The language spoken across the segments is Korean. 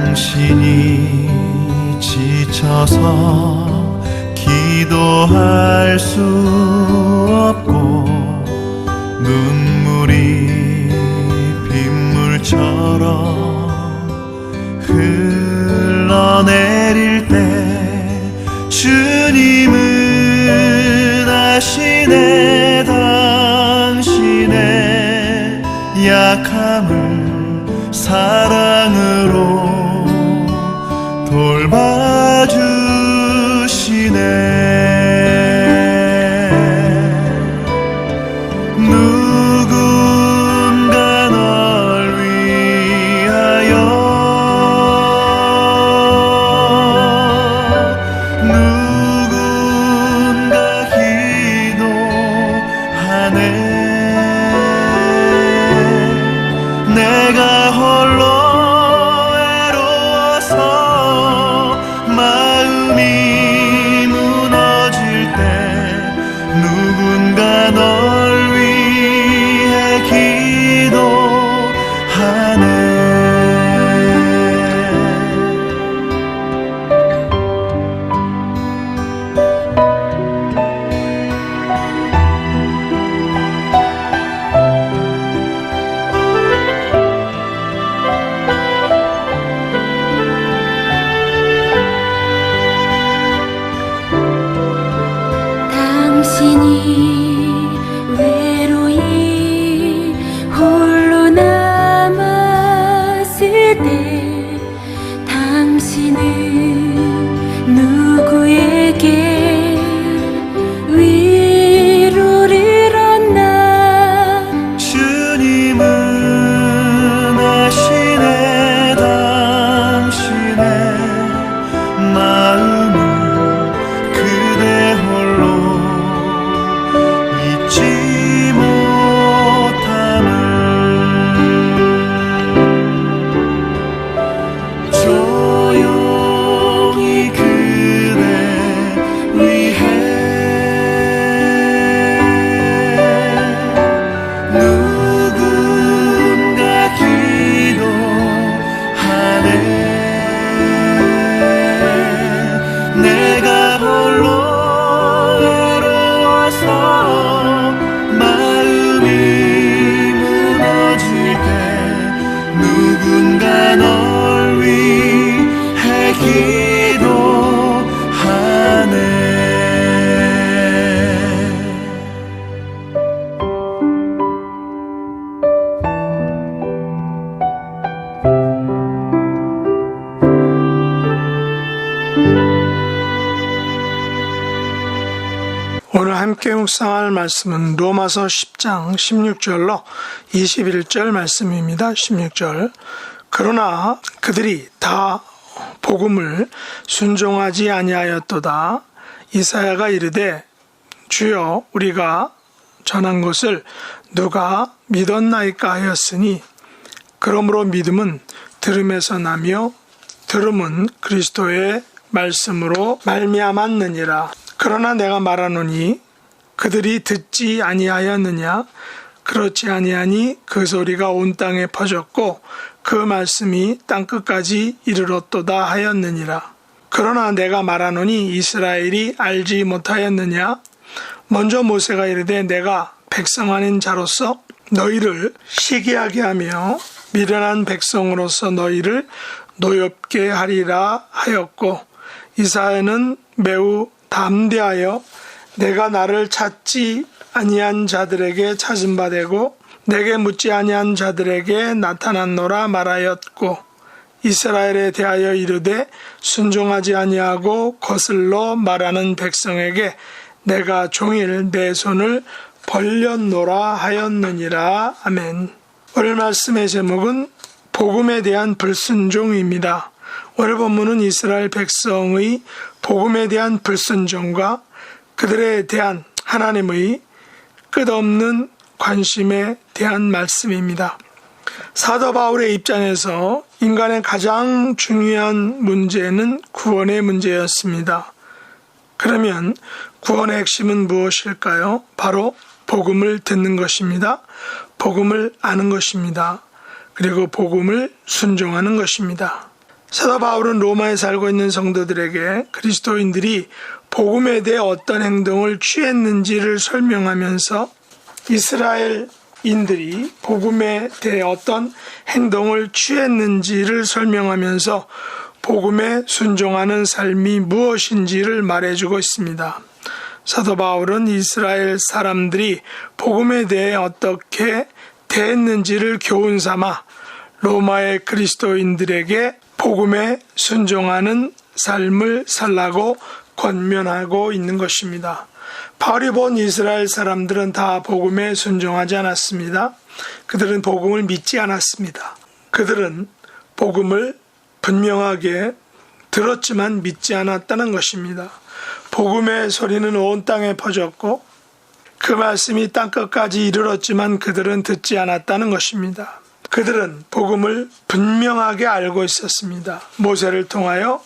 당신이 지쳐서 기도할 수 없고 눈물이 빗물처럼 흘러내릴 때 주님은 아시네 당신의 약함을 사 당신 묵상할 말씀은 로마서 10장 16절로 21절 말씀입니다. 16절. 그러나 그들이 다 복음을 순종하지 아니하였도다. 이사야가 이르되 주여 우리가 전한 것을 누가 믿었나이까 하였으니 그러므로 믿음은 들음에서 나며 들음은 그리스도의 말씀으로 말미암았느니라. 그러나 내가 말하노니 그들이 듣지 아니하였느냐? 그렇지 아니하니 그 소리가 온 땅에 퍼졌고 그 말씀이 땅 끝까지 이르렀도다 하였느니라. 그러나 내가 말하노니 이스라엘이 알지 못하였느냐? 먼저 모세가 이르되 내가 백성 아닌 자로서 너희를 시기하게 하며 미련한 백성으로서 너희를 노엽게 하리라 하였고 이사야는 매우 담대하여 내가 나를 찾지 아니한 자들에게 찾은 바 되고 내게 묻지 아니한 자들에게 나타났노라 말하였고 이스라엘에 대하여 이르되 순종하지 아니하고 거슬러 말하는 백성에게 내가 종일 내 손을 벌렸노라 하였느니라 아멘. 오늘 말씀의 제목은 복음에 대한 불순종입니다. 오늘 본문은 이스라엘 백성의 복음에 대한 불순종과 그들에 대한 하나님의 끝없는 관심에 대한 말씀입니다. 사도 바울의 입장에서 인간의 가장 중요한 문제는 구원의 문제였습니다. 그러면 구원의 핵심은 무엇일까요? 바로 복음을 듣는 것입니다. 복음을 아는 것입니다. 그리고 복음을 순종하는 것입니다. 사도 바울은 로마에 살고 있는 성도들에게 그리스도인들이 복음에 대해 어떤 행동을 취했는지를 설명하면서 이스라엘인들이 복음에 대해 어떤 행동을 취했는지를 설명하면서 복음에 순종하는 삶이 무엇인지를 말해주고 있습니다. 사도 바울은 이스라엘 사람들이 복음에 대해 어떻게 대했는지를 교훈 삼아 로마의 그리스도인들에게 복음에 순종하는 삶을 살라고 권면하고 있는 것입니다. 바울이 본 이스라엘 사람들은 다 복음에 순종하지 않았습니다. 그들은 복음을 믿지 않았습니다. 그들은 복음을 분명하게 들었지만 믿지 않았다는 것입니다. 복음의 소리는 온 땅에 퍼졌고 그 말씀이 땅끝까지 이르렀지만 그들은 듣지 않았다는 것입니다. 그들은 복음을 분명하게 알고 있었습니다. 모세를 통하여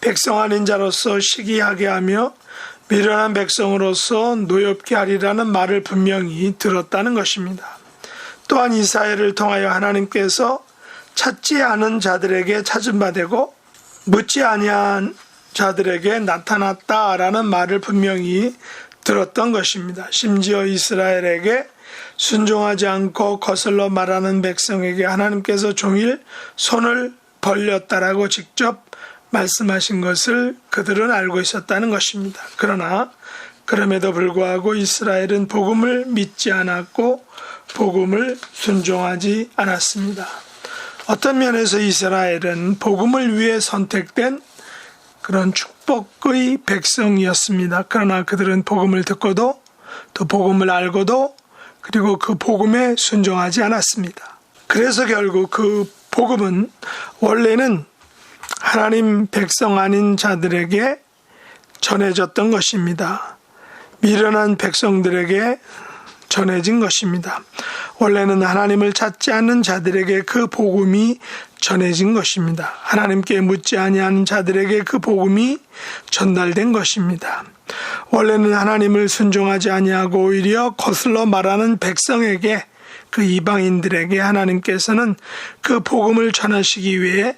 백성 아닌 자로서 시기하게 하며 미련한 백성으로서 노엽게 하리라는 말을 분명히 들었다는 것입니다. 또한 이사야를 통하여 하나님께서 찾지 않은 자들에게 찾은 바 되고 묻지 아니한 자들에게 나타났다라는 말을 분명히 들었던 것입니다. 심지어 이스라엘에게 순종하지 않고 거슬러 말하는 백성에게 하나님께서 종일 손을 벌렸다라고 직접 말씀하신 것을 그들은 알고 있었다는 것입니다. 그러나 그럼에도 불구하고 이스라엘은 복음을 믿지 않았고 복음을 순종하지 않았습니다. 어떤 면에서 이스라엘은 복음을 위해 선택된 그런 축복의 백성이었습니다. 그러나 그들은 복음을 듣고도 또 복음을 알고도 그리고 그 복음에 순종하지 않았습니다. 그래서 결국 그 복음은 원래는 하나님 백성 아닌 자들에게 전해졌던 것입니다. 미련한 백성들에게 전해진 것입니다. 원래는 하나님을 찾지 않는 자들에게 그 복음이 전해진 것입니다. 하나님께 묻지 아니하는 자들에게 그 복음이 전달된 것입니다. 원래는 하나님을 순종하지 아니하고 오히려 거슬러 말하는 백성에게 그 이방인들에게 하나님께서는 그 복음을 전하시기 위해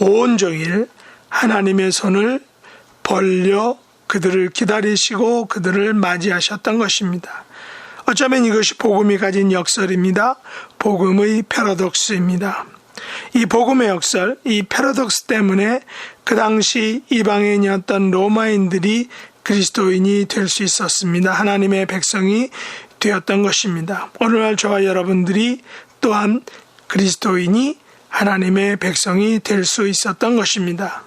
온종일 하나님의 손을 벌려 그들을 기다리시고 그들을 맞이하셨던 것입니다. 어쩌면 이것이 복음이 가진 역설입니다. 복음의 패러독스입니다. 이 복음의 역설, 이 패러독스 때문에 그 당시 이방인이었던 로마인들이 그리스도인이 될 수 있었습니다. 하나님의 백성이 되었던 것입니다. 오늘날 저와 여러분들이 또한 그리스도인이 하나님의 백성이 될 수 있었던 것입니다.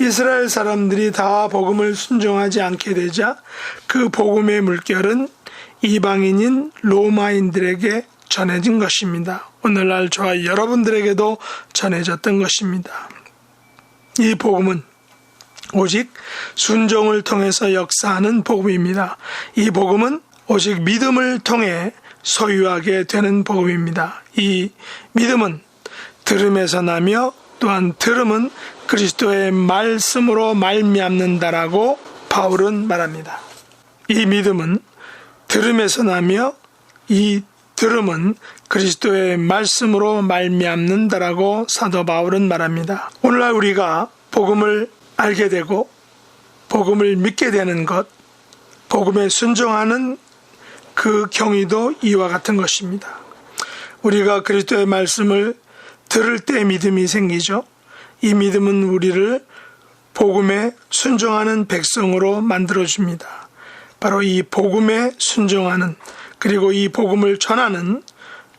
이스라엘 사람들이 다 복음을 순종하지 않게 되자 그 복음의 물결은 이방인인 로마인들에게 전해진 것입니다. 오늘날 저와 여러분들에게도 전해졌던 것입니다. 이 복음은 오직 순종을 통해서 역사하는 복음입니다. 이 복음은 오직 믿음을 통해 소유하게 되는 복음입니다. 이 믿음은 들음에서 나며 또한 들음은 그리스도의 말씀으로 말미암는다라고 바울은 말합니다. 이 믿음은 들음에서 나며 이 들음은 그리스도의 말씀으로 말미암는다라고 사도 바울은 말합니다. 오늘날 우리가 복음을 알게 되고 복음을 믿게 되는 것, 복음에 순종하는 그 경위도 이와 같은 것입니다. 우리가 그리스도의 말씀을 들을 때 믿음이 생기죠. 이 믿음은 우리를 복음에 순종하는 백성으로 만들어줍니다. 바로 이 복음에 순종하는 그리고 이 복음을 전하는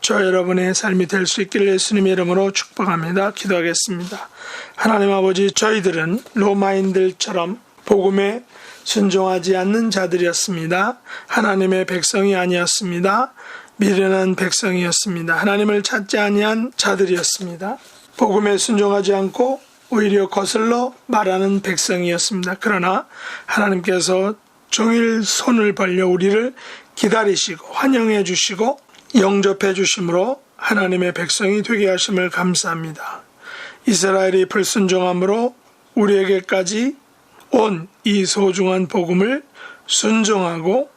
저 여러분의 삶이 될 수 있기를 예수님의 이름으로 축복합니다. 기도하겠습니다. 하나님 아버지 저희들은 로마인들처럼 복음에 순종하지 않는 자들이었습니다. 하나님의 백성이 아니었습니다. 미련한 백성이었습니다. 하나님을 찾지 아니한 자들이었습니다. 복음에 순종하지 않고 오히려 거슬러 말하는 백성이었습니다. 그러나 하나님께서 종일 손을 벌려 우리를 기다리시고 환영해 주시고 영접해 주심으로 하나님의 백성이 되게 하심을 감사합니다. 이스라엘이 불순종함으로 우리에게까지 온 이 소중한 복음을 순종하고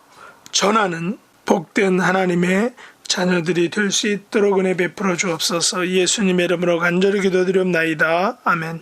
전하는 복된 하나님의 자녀들이 될 수 있도록 은혜 베풀어 주옵소서 예수님의 이름으로 간절히 기도드리옵나이다. 아멘.